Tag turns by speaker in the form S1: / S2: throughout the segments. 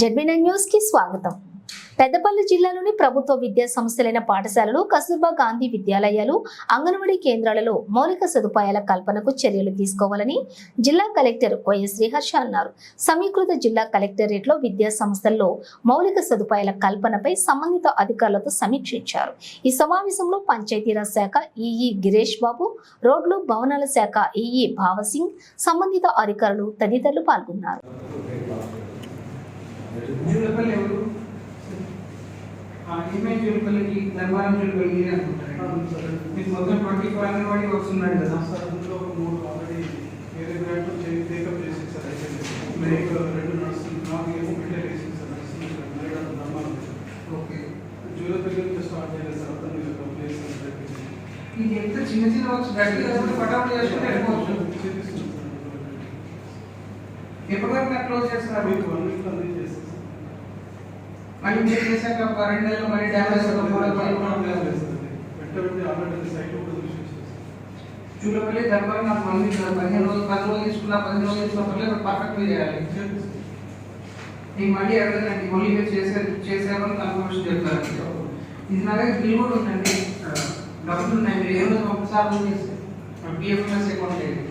S1: జెడ్బీనైన్ న్యూస్కి స్వాగతం. పెద్దపల్లి జిల్లాలోని ప్రభుత్వ విద్యా సంస్థలైన పాఠశాలలు కస్తూర్బా గాంధీ విద్యాలయాలు అంగన్వాడీ కేంద్రాలలో మౌలిక సదుపాయాల కల్పనకు చర్యలు తీసుకోవాలని జిల్లా కలెక్టర్ వైఎస్ శ్రీహర్ష అన్నారు. సమీకృత జిల్లా కలెక్టరేట్లో విద్యా సంస్థల్లో మౌలిక సదుపాయాల కల్పనపై సంబంధిత అధికారులతో సమీక్షించారు. ఈ సమావేశంలో పంచాయతీరాజ్ శాఖ ఈఈ గిరేష్ బాబు రోడ్లు భవనాల శాఖ ఈఈ భావసింగ్ సంబంధిత అధికారులు తదితరులు పాల్గొన్నారు.
S2: ఇమేజ్ జూలపల్లికి ధర్మారం జూలపల్లి మీరే అనుకుంటారు? మీకు మొత్తం ట్వంటీ ఫైవ్ అంగన్వాడీ వర్క్స్ ఉన్నాయి కదా?
S3: సార్ అందులో ఒక మూడు ఆల్రెడీ వేరే బ్రాండ్లో టేకప్ చేసింది సార్ ఇక్కడ రెండు నడుస్తుంది నాకు ఏమో మెటీరియల్ వేసింది సార్ నడుస్తుంది సార్ మరి నాకు నమ్మాలి
S2: ఓకే.
S3: జ్యూవెల్ దగ్గర స్టార్ట్ చేయలేదు సార్ అతను మీరు ప్లేస్
S2: ఇది ఎంత చిన్న చిన్న వర్క్స్ గట్టిగా పటాపట్ చేసుకుంటే వెళ్ళిపోవచ్చు ఎప్పటి వరకు నాకు క్లోజ్ చేస్తున్నారు
S3: మీకు వన్ వీక్ అన్ని చేస్తాను సార్.
S2: మళ్ళీ మీరు చేశాక ఒక రెండు నెలలు మళ్ళీ డ్యామేజ్ జూలపల్లి ధర్మారం నాకు మళ్ళీ పదిహేను రోజులు పది రోజులు తీసుకున్నా పదిహేను రోజులు తీసుకున్నా పర్లేదు పర్ఫెక్ట్ చేయాలి. నీకు మళ్ళీ అడగదండి మళ్ళీ మీరు చేసే చేసామని కన్ఫర్మేషన్ చెప్తారు. ఇది నా దగ్గర బిల్ కూడా ఉందండి. డబ్బులు ఉన్నాయి మీరు ఏ రోజు ఒకసారి పిఎఫ్ఎస్ అకౌంట్ లేదు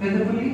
S2: పెద్దపల్లి?